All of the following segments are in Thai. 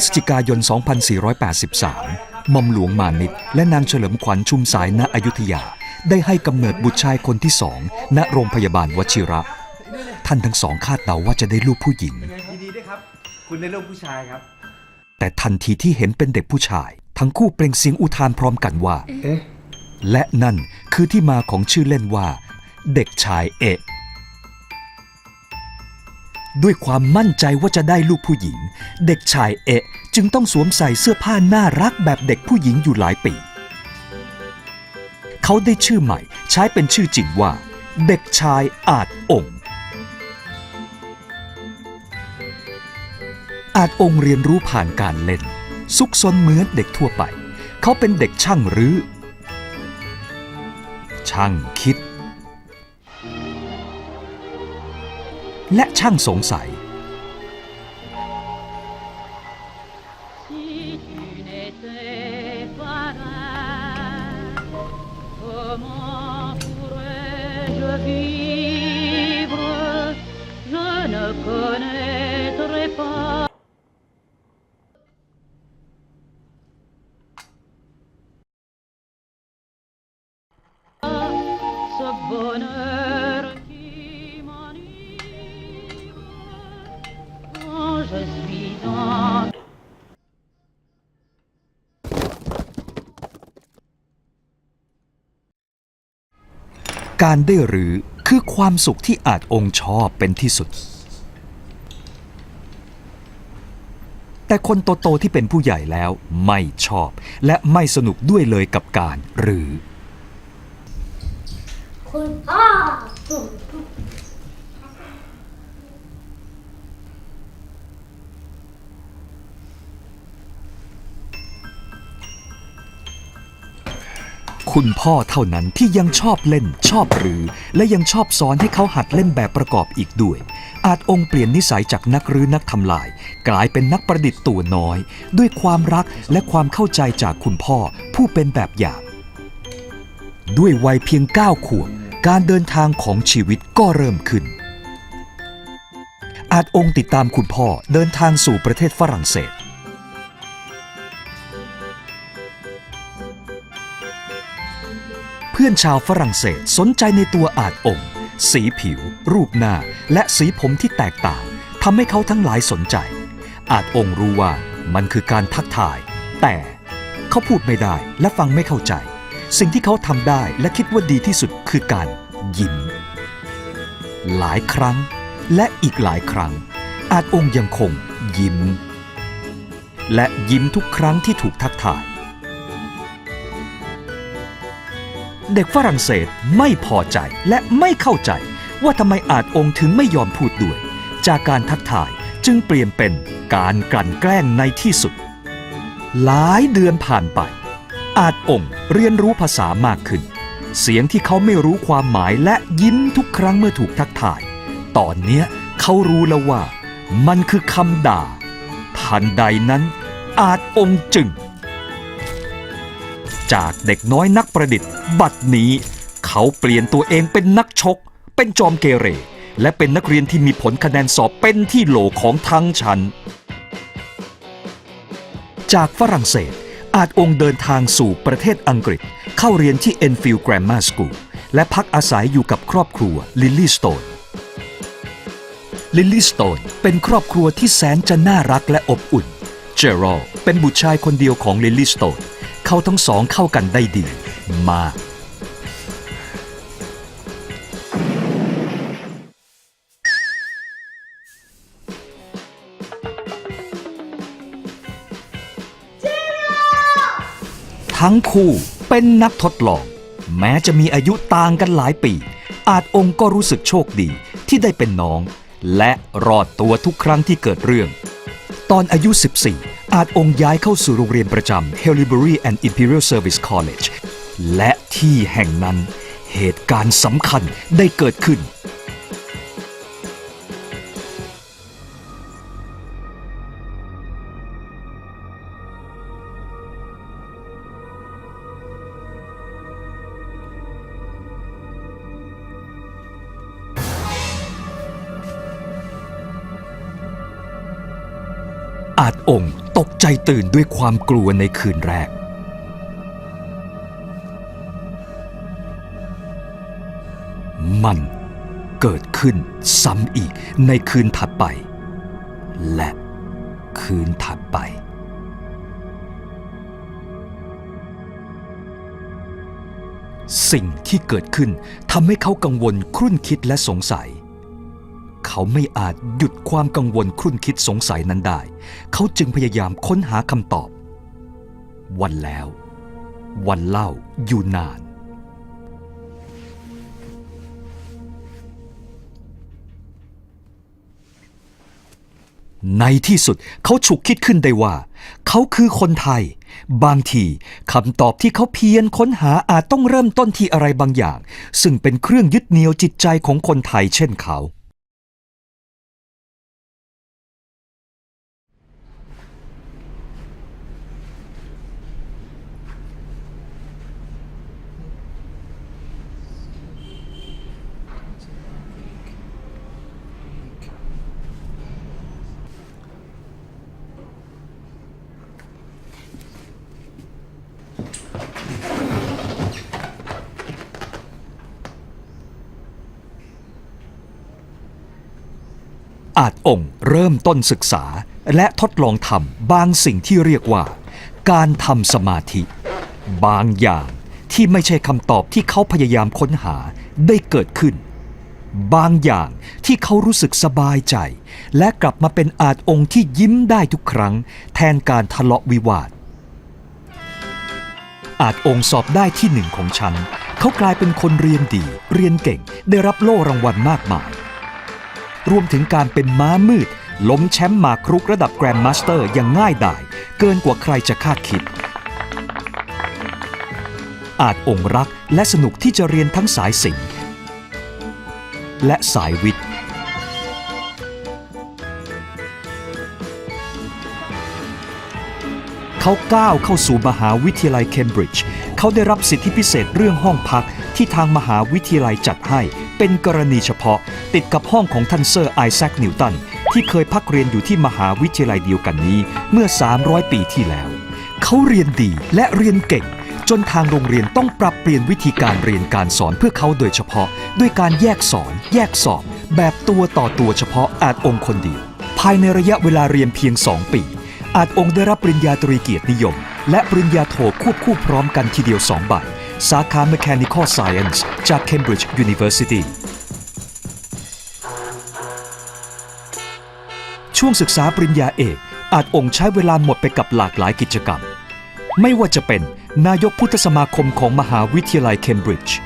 6พฤศจิกายน 2483 หม่อมหลวงมานิตและนางเฉลิมขวัญชุมสายณอยุธยา ได้ให้กำเนิดบุตรชายคนที่สองณโรงพยาบาลวชิระ ท่านทั้งสองคาดเดาว่าจะได้ลูกผู้หญิง ยินดีด้วยครับ คุณได้ลูกผู้ชายครับ แต่ทันทีที่เห็นเป็นเด็กผู้ชาย ทั้งคู่เปล่งเสียงอุทานพร้อมกันว่า เอ๊ะ และนั่นคือที่มาของชื่อเล่นว่า เด็กชายเอะ ด้วยความมั่นใจว่าจะได้ลูกผู้หญิง เด็กชายเอะจึงต้องสวมใส่เสื้อผ้าน่ารักแบบเด็กผู้หญิงอยู่หลายปี เขาได้ชื่อใหม่ใช้เป็นชื่อจริงว่า เด็กชายอาจองอาจองเรียนรู้ผ่านการเล่น ซุกซนเหมือนเด็กทั่วไป เขาเป็นเด็กช่างรื้อช่างคิด และช่างสงสัย Si tu n'étais pas là, comment pourrais-je vivre Je ne connaîtrais pas. การได้หรือคือความสุขที่อาจองค์ชอบเป็นที่สุด แต่คนโตๆที่เป็นผู้ใหญ่แล้วไม่ชอบ และไม่สนุกด้วยเลยกับการหรือ คุณพ่อผม คุณพ่อเท่านั้นที่ยังชอบเล่นชอบหรือ และยังชอบสอนให้เขาหัดเล่นแบบประกอบอีกด้วย อาจองค์เปลี่ยนนิสัยจากนักรื้อนักทำลาย กลายเป็นนักประดิษฐ์ตัวน้อย ด้วยความรักและความเข้าใจจากคุณพ่อผู้เป็นแบบอย่าง ด้วยวัยเพียง 9 ขวบการเดินทางของชีวิตก็เริ่มขึ้น อาจองค์ติดตามคุณพ่อเดินทางสู่ประเทศฝรั่งเศส พื่อนชาวฝรั่งเศสสนใจในตัวอาจองค์ สีผิว รูปหน้า และสีผมที่แตกต่างทำให้เขาทั้งหลายสนใจ อาจองค์รู้ว่ามันคือการทักทาย แต่เขาพูดไม่ได้และฟังไม่เข้าใจ สิ่งที่เขาทำได้และคิดว่าดีที่สุดคือการยิ้ม หลายครั้งและอีกหลายครั้ง อาจองค์ยังคงยิ้ม และยิ้มทุกครั้งที่ถูกทักทาย เด็กฝรั่งเศสไม่พอใจและไม่เข้าใจ ว่าทำไมอาจองค์ถึงไม่ยอมพูดด้วย จากการทักทายจึงเปลี่ยนเป็นการกลั่นแกล้งในที่สุด หลายเดือนผ่านไป อาจองค์เรียนรู้ภาษามากขึ้น เสียงที่เขาไม่รู้ความหมายและยิ้มทุกครั้งเมื่อถูกทักทาย ตอนเนี้ยเขารู้แล้วว่า มันคือคำด่าทันใดนั้น อาจองค์จึง จากเด็กน้อยนักประดิษฐ์ บัดนี้ เขาเปลี่ยนตัวเองเป็นนักชก เป็นจอมเกเร และเป็นนักเรียนที่มีผลคะแนนสอบเป็นที่โหลของทั้งชั้น จากฝรั่งเศสอาจองค์เดินทางสู่ประเทศอังกฤษ เข้าเรียนที่ Enfield Grammar School และพักอาศัยอยู่กับครอบครัวลิลลี่สโตนลิลลี่สโตนเป็นครอบครัวที่แสนจะน่ารักและอบอุ่น เจอรอลเป็นบุตรชายคนเดียวของลิลลี่สโตน เขาทั้งสองเข้ากันได้ดีมาก ทั้งคู่เป็นนักทดลอง แม้จะมีอายุต่างกันหลายปี อาจองค์ก็รู้สึกโชคดีที่ได้เป็นน้อง และรอดตัวทุกครั้งที่เกิดเรื่อง ตอนอายุ 14 อาจองย้ายเข้าสู่โรงเรียนประจำ Haileybury and Imperial Service College และที่แห่งนั้นเหตุการณ์สำคัญได้เกิดขึ้น อาจองค์ ตกใจตื่นด้วยความกลัวในคืนแรก มันเกิดขึ้นซ้ำอีกในคืนถัดไป และคืนถัดไป สิ่งที่เกิดขึ้นทำให้เขากังวลครุ่นคิดและสงสัย เขาไม่อาจหยุดความกังวลครุ่นคิดสงสัยนั้นได้ เขาจึงพยายามค้นหาคำตอบ วันแล้ว วันเล่าอยู่นาน ในที่สุดเขาฉุกคิดขึ้นได้ว่า เขาคือคนไทย บางทีคำตอบที่เขาเพียรค้นหาอาจต้องเริ่มต้นที่อะไรบางอย่าง ซึ่งเป็นเครื่องยึดเหนี่ยวจิตใจของคนไทยเช่นเขา อาจองค์เริ่มต้นศึกษาและทดลองทำบางสิ่งที่เรียกว่า การทำสมาธิ บางอย่างที่ไม่ใช่คำตอบที่เขาพยายามค้นหาได้เกิดขึ้น บางอย่างที่เขารู้สึกสบายใจ และกลับมาเป็นอาจองค์ที่ยิ้มได้ทุกครั้ง แทนการทะเลาะวิวาทอาจองค์สอบได้ที่หนึ่งของฉัน เขากลายเป็นคนเรียนดี เรียนเก่ง ได้รับโล่รางวัลมากมาย รวมถึงการเป็นม้ามืด ล้มแชมป์มากรุกระดับแกรนด์มาสเตอร์อย่างง่ายดาย เกินกว่าใครจะคาดคิด อาจองรักและสนุกที่จะเรียนทั้งสายศิลป์และสายวิทย์ เขาก้าวเข้าสู่มหาวิทยาลัยเคมบริดจ์เขาได้รับสิทธิพิเศษเรื่องห้องพักที่ทางมหาวิทยาลัยจัดให้ เป็นกรณีเฉพาะ ติดกับห้องของท่านเซอร์ไอแซคนิวตัน ที่เคยพักเรียนอยู่ที่มหาวิทยาลัยเดียวกันนี้เมื่อ 300 ปีที่แล้ว เขาเรียนดีและเรียนเก่ง จนทางโรงเรียนต้องปรับเปลี่ยนวิธีการเรียนการสอนเพื่อเขาโดยเฉพาะ ด้วยการแยกสอน แยกสอบ แบบตัวต่อตัวเฉพาะอาจองค์คนเดียวภายในระยะเวลาเรียนเพียง 2 ปี อาจองค์ได้รับปริญญาตรีเกียรตินิยม และปริญญาโทควบคู่พร้อมกันทีเดียว2ใบ สาขา Mechanical Science จาก Cambridge University ช่วงศึกษาปริญญาเอก อาจองค์ใช้เวลาหมดไปกับหลากหลายกิจกรรม ไม่ว่าจะเป็นนายกพุทธสมาคมของมหาวิทยาลัยเคมบริดจ์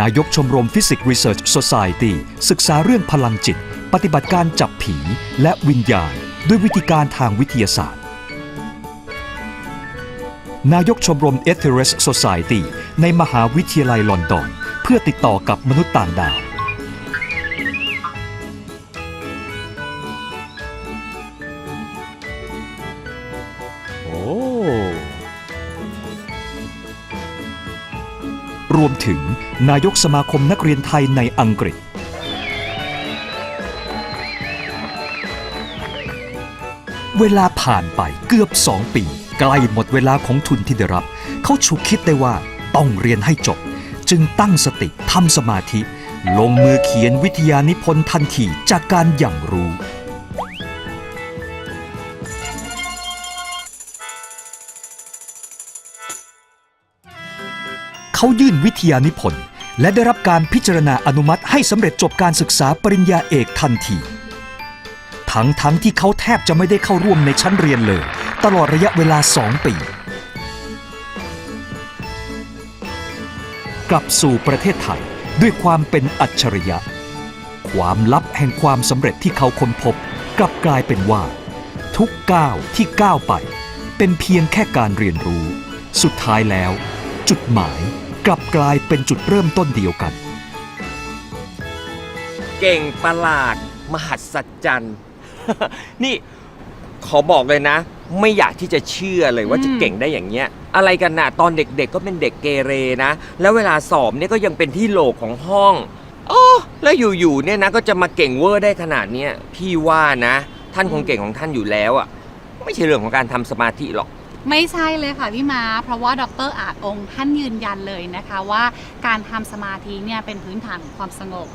นายกชมรมฟิสิกส์รีเสิร์ช o ซ i ตี้ศึกษาเรื่องพลังจิต ปฏิบัติการจับผีและวิญญาณ ด้วยวิธีการทางวิทยาศาสตร์ นายกชมรม e t h e r e s Society ในมหาวิทยาลัยลอนดอน เพื่อติดต่อกับมนุษย์ต่างดาว โอ้ รวมถึงนายกสมาคมนักเรียนไทยในอังกฤษ เวลาผ่านไปเกือบสองปี ใกล้หมดเวลาของทุนที่ได้รับ เขาฉุกคิดได้ว่าต้องเรียนให้จบ จึงตั้งสติทำสมาธิ ลงมือเขียนวิทยานิพนธ์ทันทีจากการอย่างรู้เขายื่นวิทยานิพนธ์และได้รับการพิจารณาอนุมัติให้สำเร็จจบการศึกษาปริญญาเอกทันที ทั้งทั้งที่เขาแทบจะไม่ได้เข้าร่วมในชั้นเรียนเลย ตลอดระยะเวลาสองปี กลับสู่ประเทศไทยด้วยความเป็นอัจฉริยะ ความลับแห่งความสำเร็จที่เขาค้นพบ กลับกลายเป็นว่า ทุกก้าวที่ก้าวไป เป็นเพียงแค่การเรียนรู้ สุดท้ายแล้ว จุดหมายกลับกลายเป็นจุดเริ่มต้นเดียวกัน เก่งประหลาด มหัศจรรย์ นี่ ขอบอกเลยนะ ไม่อยากที่จะเชื่อเลยว่าจะเก่งได้อย่างเงี้ย อะไรกันนะตอนเด็กๆก็เป็นเด็กเกเรนะ แล้วเวลาสอบเนี่ยก็ยังเป็นที่โหลของห้องโอ้แล้วอยู่ๆเนี่ยนะก็จะมาเก่งเวอร์ได้ขนาดเนี้ยพี่ว่านะ ท่านคงเก่งของท่านอยู่แล้วอะ ไม่ใช่เรื่องของการทำสมาธิหรอก ไม่ใช่เลยค่ะพี่ม้าเพราะว่าดรอาจองค์ท่านยืนยันเลยนะคะว่าการทำสมาธิเนี่ยเป็นพื้นฐานของความสงบ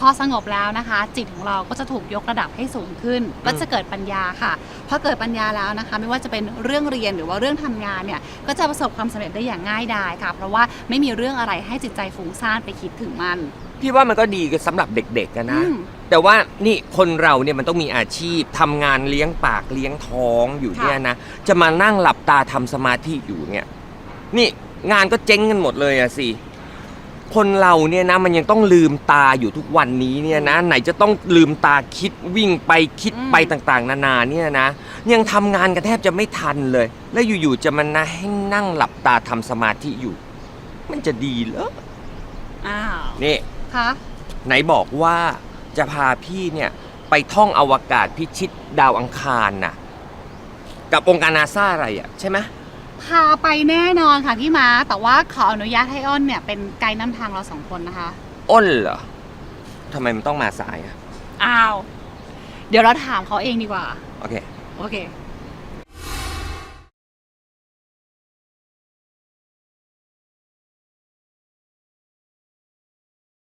พอสงบแล้วนะคะ จิตของเราก็จะถูกยกระดับให้สูงขึ้น ก็จะเกิดปัญญาค่ะพอเกิดปัญญาแล้วนะคะ ไม่ว่าจะเป็นเรื่องเรียนหรือว่าเรื่องทำงานเนี่ยก็จะประสบความสำเร็จได้อย่างง่ายดายค่ะ เพราะว่าไม่มีเรื่องอะไรให้จิตใจฟุ้งซ่านไปคิดถึงมันพี่ว่ามันก็ดีสำหรับเด็กๆกันนะอืมแต่ว่านี่คนเราเนี่ยมันต้องมีอาชีพทำงานเลี้ยงปากเลี้ยงท้องอยู่เนี่ยนะ จะมานั่งหลับตาทำสมาธิอยู่เนี่ย นี่งานก็เจ๊งกันหมดเลยอะสิ คนเราเนี่ยนะมันยังต้องลืมตาอยู่ทุกวันนี้เนี่ยนะ ไหนจะต้องลืมตาคิดวิ่งไปคิดไปต่างๆ นานาเนี่ยนะ ยังทำงานกันแทบจะไม่ทันเลย แล้วอยู่ๆจะมานะให้นั่งหลับตาทำสมาธิอยู่ มันจะดีเหรออ้าวนี่ คะไหนบอกว่าจะพาพี่เนี่ยไปท่องอวกาศพิชิตดาวอังคารน่ะ กับองค์การนาซาอะไรอะใช่ไหม พาไปแน่นอนค่ะพี่ม้าแต่ว่าขออนุญาตให้อ้นเนี่ยเป็นไกด์นำทางเราสองคนนะคะ อ้นเหรอทำไมมันต้องมาสายอะอ้าว เดี๋ยวเราถามเขาเองดีกว่า โอเค โอเค